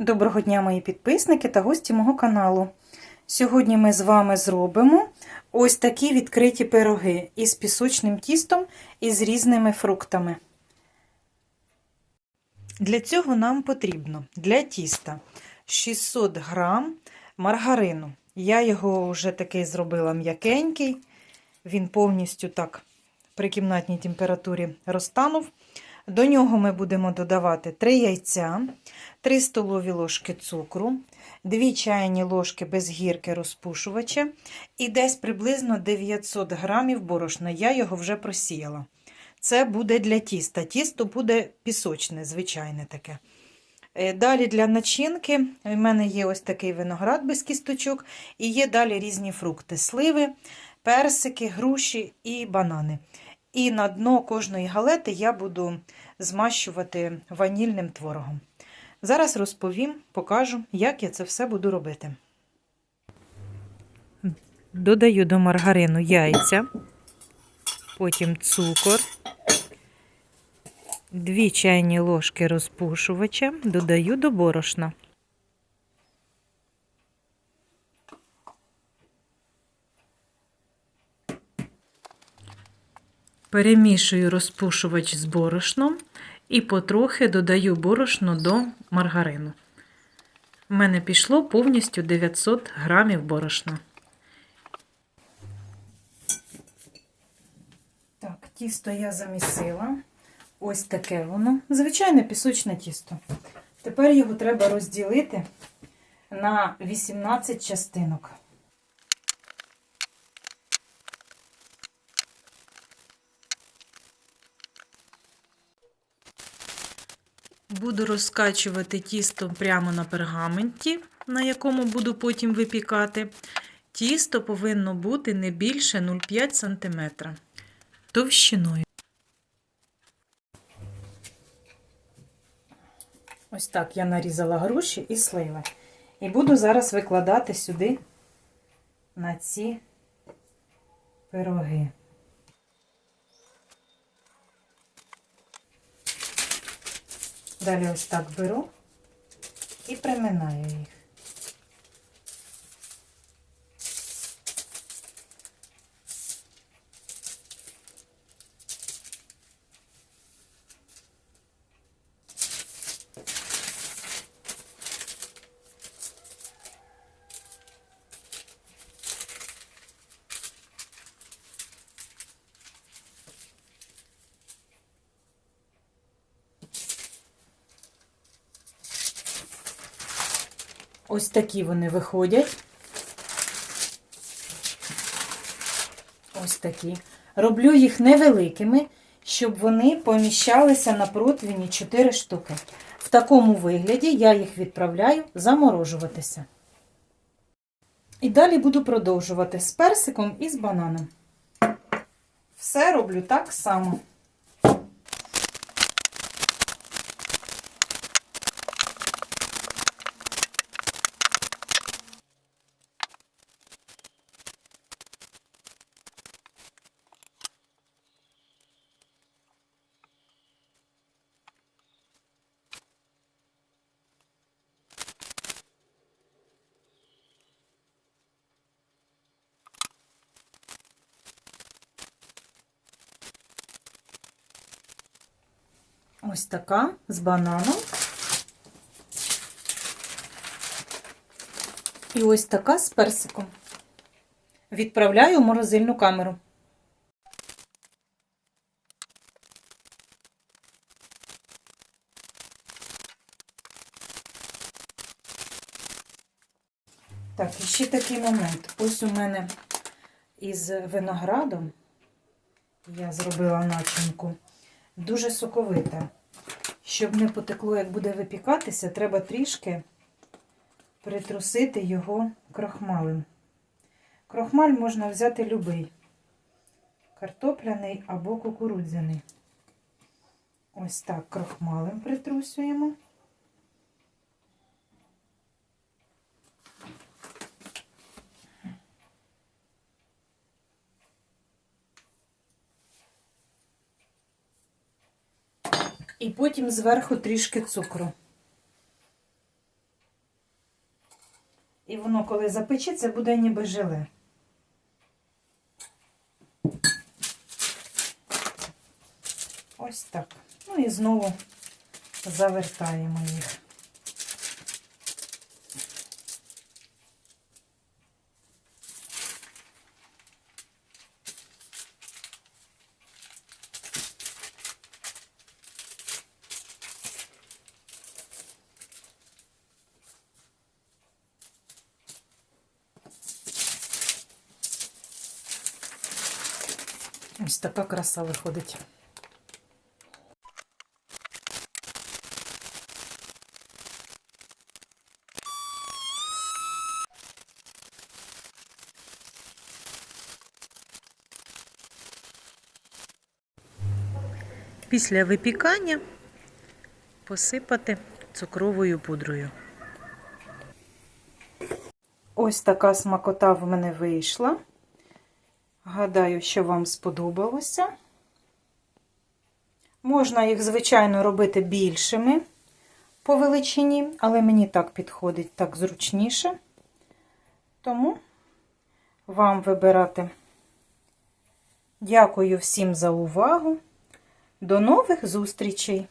Доброго дня, мої підписники та гості мого каналу. Сьогодні ми з вами зробимо ось такі відкриті пироги із пісочним тістом і з різними фруктами. Для цього нам потрібно для тіста 600 грам маргарину. Я його вже такий зробила м'якенький. Він повністю так при кімнатній температурі розтанув. До нього ми будемо додавати 3 яйця, 3 столові ложки цукру, 2 чайні ложки без гірки розпушувача і десь приблизно 900 грамів борошна. Я його вже просіяла. Це буде для тіста. Тісто буде пісочне, звичайне таке. Е, Далі для начинки в мене є ось такий виноград без кісточок, і є далі різні фрукти: сливи, персики, груші і банани. І на дно кожної галети я буду змащувати ванільним творогом. Зараз розповім, покажу, як я це все буду робити. Додаю до маргарину яйця, потім цукор, 2 чайні ложки розпушувача, додаю до борошна. Перемішую розпушувач з борошном і потрохи додаю борошно до маргарину. У мене пішло повністю 900 грамів борошна. Так, тісто я замісила. Ось таке воно. Звичайне пісочне тісто. Тепер його треба розділити на 18 частинок. Буду розкачувати тісто прямо на пергаменті, на якому буду потім випікати. Тісто повинно бути не більше 0,5 см товщиною. Ось так я нарізала груші і сливи. І буду зараз викладати сюди на ці пироги. Далі ось так беру і приминаю їх. Ось такі вони виходять. Ось такі. Роблю їх невеликими, щоб вони поміщалися на противні 4 штуки. В такому вигляді я їх відправляю заморожуватися. І далі буду продовжувати з персиком і з бананом. Все роблю так само. Ось така з бананом. І ось така з персиком. Відправляю в морозильну камеру. Так, і ще такий момент. Ось у мене із виноградом я зробила начинку. Дуже соковита. Щоб не потекло, як буде випікатися, треба трішки притрусити його крохмалем. Крохмаль можна взяти любий. Картопляний або кукурудзяний. Ось так крохмалем притрусуємо. і потім зверху трішки цукру. І воно, коли запечеться, буде ніби желе. Ось так. Ну і знову завертаємо їх. Ось така краса виходить. Після випікання посипати цукровою пудрою. Ось така смакота в мене вийшла. Гадаю, що вам сподобалося. Можна їх, звичайно, робити більшими по величині, але мені так підходить так зручніше. Тому вам вибирати. Дякую всім за увагу. До нових зустрічей!